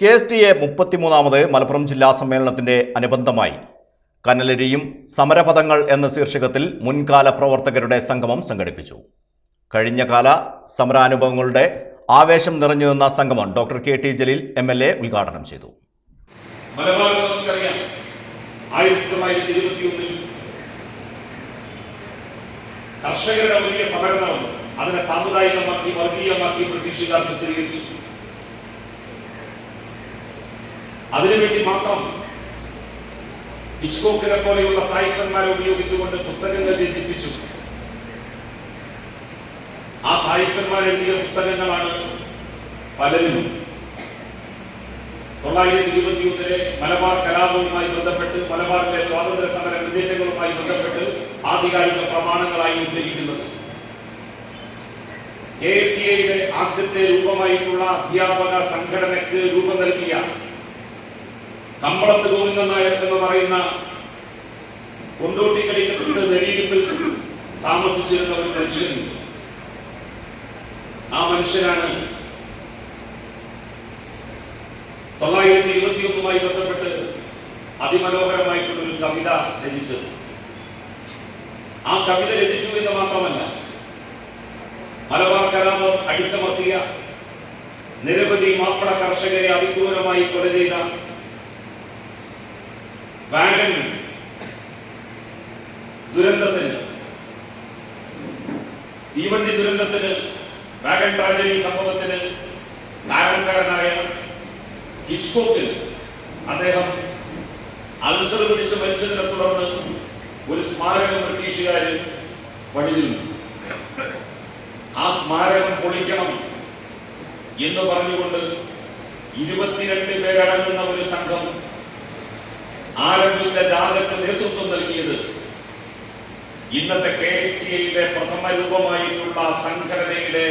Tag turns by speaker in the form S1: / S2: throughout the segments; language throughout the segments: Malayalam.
S1: കെ എസ് ടി എ മുപ്പത്തിമൂന്നാമത് മലപ്പുറം ജില്ലാ സമ്മേളനത്തിന്റെ അനുബന്ധമായി. കനലരിയും സമരപഥങ്ങൾ എന്ന ശീർഷകത്തിൽ മുൻകാല പ്രവർത്തകരുടെ സംഗമം സംഘടിപ്പിച്ചു. കഴിഞ്ഞ കാല സമരാനുഭവങ്ങളുടെ ആവേശം നിറഞ്ഞു നിന്ന സംഗമം doctor K T Jaleel M L A ഉദ്ഘാടനം ചെയ്തു.
S2: കർഷകരുടെ വലിയ സമരം നടന്നു അതിനെ സാമുദായികമാക്കി വർഗീയമാക്കി ബ്രിട്ടീഷുകാർ ചിത്രീകരിച്ചു. അതിനുവേണ്ടി മാത്രം ഹിച്ച്കോക്കിനെ പോലെയുള്ള സാഹിത്യന്മാരെ ഉപയോഗിച്ചുകൊണ്ട് പുസ്തകങ്ങൾ രചിപ്പിച്ചു. ആ സാഹിത്യന്മാർ എഴുതിയ പുസ്തകങ്ങളാണ് പലരും തൊള്ളായിരത്തി ഇരുപത്തിയൊന്നിലെ മലബാർ കലാപവുമായി ബന്ധപ്പെട്ട് മലബാറിലെ സ്വാതന്ത്ര്യ സമര മുന്നേറ്റങ്ങളുമായി ബന്ധപ്പെട്ട് ആധികാരിക പ്രമാണങ്ങളായി ഉദ്ധരിക്കുന്നത്. കെ എസ് ടി ആദ്യത്തെ രൂപമായിട്ടുള്ള അധ്യാപക സംഘടനയ്ക്ക് രൂപം നൽകിയ കമ്പളത്ത് ഗോവിന്ദൻ നായർ എന്ന് പറയുന്ന കൊണ്ടോട്ടിക്കടിക്കത്ത് നെടിയിരുപ്പിൽ താമസിച്ചിരുന്ന ഒരു മനുഷ്യൻ. ആ മനുഷ്യനാണ് തൊള്ളായിരത്തി ഇരുപത്തി ഒന്നുമായി ബന്ധപ്പെട്ട് അതിമനോഹരമായിട്ടുള്ള ഒരു കവിത രചിച്ചത്. ആ കവിത രചിച്ചു എന്ന് മാത്രമല്ല മലബാർ കലാപം അടിച്ചമർത്തിയ നിരവധി മാപ്പിള കർഷകരെ അതിക്രൂരമായി കൊല ചെയ്ത ദുരന്തത്തിന്. തീവണ്ടി ദുരന്തത്തിന് വാഗൻ ട്രാജഡി സംഭവത്തിന് കാരണക്കാരനായ ഹിച്ച്കോക്കിൽ അദ്ദേഹം അൾസർ പിടിച്ച് മരിച്ചതിനെ തുടർന്ന് ഒരു സ്മാരകം ബ്രിട്ടീഷുകാർ പണിതിരുന്നു. ആ സ്മാരകം പൊളിക്കണം എന്ന് പറഞ്ഞുകൊണ്ട് ഇരുപത്തിരണ്ട് പേരടങ്ങുന്ന ഒരു സംഘം ജാഥക്ക് നേതൃത്വം നൽകിയത്. ഇന്നത്തെ കെ എസ് ടി ഐയുടെ പ്രഥമ രൂപമായിട്ടുള്ള സംഘടനയുടെ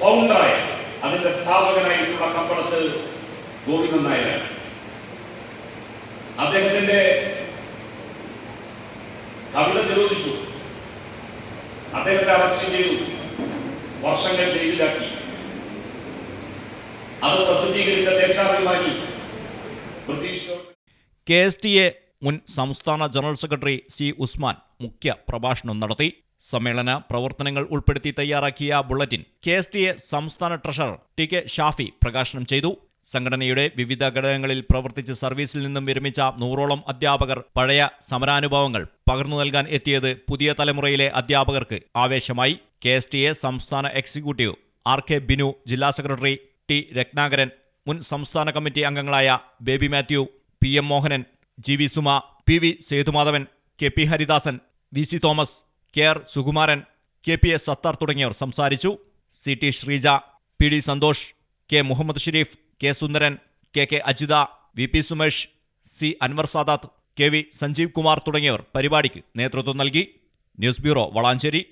S2: ഫൗണ്ടറായ അതിന്റെ സ്ഥാപകനായിട്ടുള്ള കമ്പളത്ത് ഗോവിന്ദൻ നായരാണ്. അദ്ദേഹത്തിന്റെ കവിത നിരോധിച്ചു. അദ്ദേഹത്തെ അറസ്റ്റ് ചെയ്തു. വർഷങ്ങൾ ജയിലിലാക്കി. അത് പ്രസിദ്ധീകരിച്ച Deshabhimani British
S1: K S T A മുൻ സംസ്ഥാന ജനറൽ സെക്രട്ടറി സി ഉസ്മാൻ മുഖ്യ പ്രഭാഷണം നടത്തി. സമ്മേളന പ്രവർത്തനങ്ങൾ ഉൾപ്പെടുത്തി തയ്യാറാക്കിയ bulletin K S T A സംസ്ഥാന ട്രഷറർ ടി കെ ഷാഫി പ്രകാശനം ചെയ്തു. സംഘടനയുടെ വിവിധ ഘടകങ്ങളിൽ പ്രവർത്തിച്ച് സർവീസിൽ നിന്നും വിരമിച്ച നൂറോളം അധ്യാപകർ പഴയ സമരാനുഭവങ്ങൾ പകർന്നു നൽകാൻ എത്തിയത് പുതിയ തലമുറയിലെ അധ്യാപകർക്ക് ആവേശമായി. കെ എസ് ടി എ സംസ്ഥാന എക്സിക്യൂട്ടീവ് ആർ കെ ബിനു ജില്ലാ സെക്രട്ടറി ടി രത്നാകരൻ മുൻ സംസ്ഥാന കമ്മിറ്റി അംഗങ്ങളായ Baby Mathew P M Mohanan G V Suma P V Sethumadhavan K P Haridasan V C Thomas K R Sukumaran K P S Sathar തുടങ്ങിയവർ സംസാരിച്ചു. C T Sreeja P D Santhosh K Muhammad Shareef K Sundaran K K Ajitha V P Sumesh C Anwar Sadath K V Sanjeev Kumar തുടങ്ങിയവർ പരിപാടിക്ക് നേതൃത്വം നൽകി. News bureau Valanchery.